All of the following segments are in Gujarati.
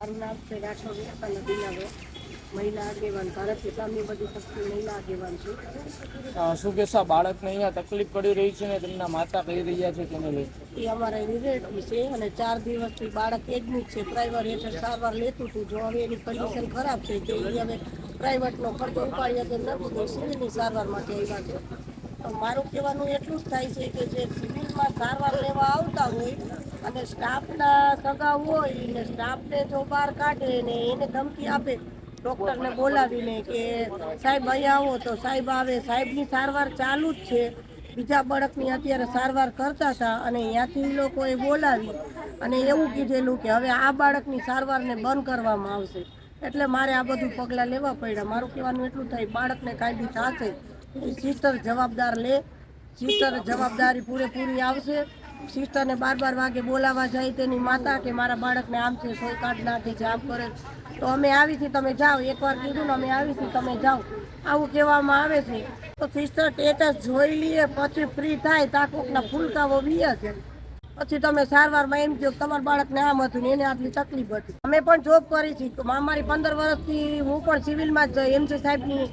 મારું નામ છે રાઠોડ વિસ્તાર નદીના મહિલા આગેવાન ભારત ઇસ્લામની બધી શક્તિ મહિલા આગેવાન છું. શું કહેશો આ બાળકને અહીંયા તકલીફ પડી રહી છે ને તેમના માતા કહી રહ્યા છે તેને લઈ એ અમારા રિલેટિવ છે અને ચાર દિવસથી બાળક એડમિટ છે પ્રાઇવેટ હેઠળ સારવાર લેતું હતું. જો હવે એની કન્ડિશન ખરાબ છે કે એ હવે પ્રાઇવેટનો ખર્ચો ઉપાડી કે નથી તો સિવિલની સારવાર માટે આવ્યા છે. મારું કહેવાનું એટલું જ થાય છે કે જે સિવિલમાં સારવાર લેવા આવતા હોય અને સ્ટાફના સગા હોય ને સ્ટાફને જો બહાર કાઢે ને એને ધમકી આપે ડૉક્ટરને બોલાવીને કે સાહેબ અહીં આવો તો સાહેબ આવે, સાહેબની સારવાર ચાલુ જ છે. બીજા બાળકની અત્યારે સારવાર કરતા હતા અને ત્યાંથી લોકોએ બોલાવી અને એવું કીધેલું કે હવે આ બાળકની સારવારને બંધ કરવામાં આવશે. એટલે મારે આ બધું પગલાં લેવા પડ્યા. મારું કહેવાનું એટલું થાય, બાળકને કાંઈ બી થશે સિસ્ટર જવાબદાર લે. સિસ્ટર જવાબદારી પૂરેપૂરી આવશે. સિસ્ટરને બાર બાર વાગે બોલાવવા જાય તેની માતા કે મારા બાળકને આમ છે, સોય કાર્ડ નાખે છે, આમ કરે તો અમે આવીથી તમે જાઓ. એકવાર કીધું ને અમે આવીથી તમે જાઓ. આવું કહેવામાં આવે છે. તો સિસ્ટર સ્ટેટસ જોઈ લઈએ, પછી ફ્રી થાય તા કોકના ફૂલકાઓ વીએ છે. પછી તમે સારવારમાં એમ કહો તમારા બાળકને આમ હતું ને એને આટલી તકલીફ હતી. અમે પણ જોબ કરી છે. અમારી પંદર વર્ષથી હું પણ સિવિલમાં જ એમસી સાહેબની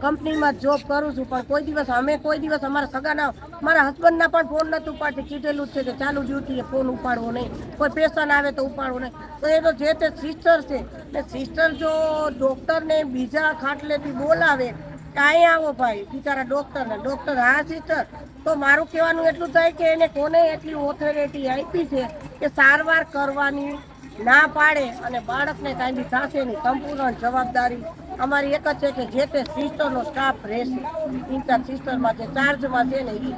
કંપનીમાં જોબ કરું છું, પણ કોઈ દિવસ અમે કોઈ દિવસ અમારા સગાના, મારા હસબન્ડના પણ ફોન નથી ઉપાડતી જ છે કે ચાલુ ડ્યુટીએ ફોન ઉપાડવો નહીં. કોઈ પેશન્ટ આવે તો ઉપાડવો નહીં. તો એ તો જે તે સિસ્ટર છે. ને સિસ્ટર જો ડૉક્ટરને બીજા ખાટલેથી બોલાવે, કે અહીંયા આવો ભાઈ, બિચારા ડૉક્ટરને ડૉક્ટર હા સિસ્ટર તો મારું કહેવાનું એટલું થાય કે એને કોને એટલી ઓથોરિટી આપી છે કે સારવાર કરવાની ના પાડે અને બાળકને કાંઈ બી થશે સંપૂર્ણ જવાબદારી અમારી એક જ છે કે જે તે સિસ્ટરનો સ્ટાફ રહેશે. ઇન્ટર સિસ્ટરમાં જે ચાર્જમાં છે ને એ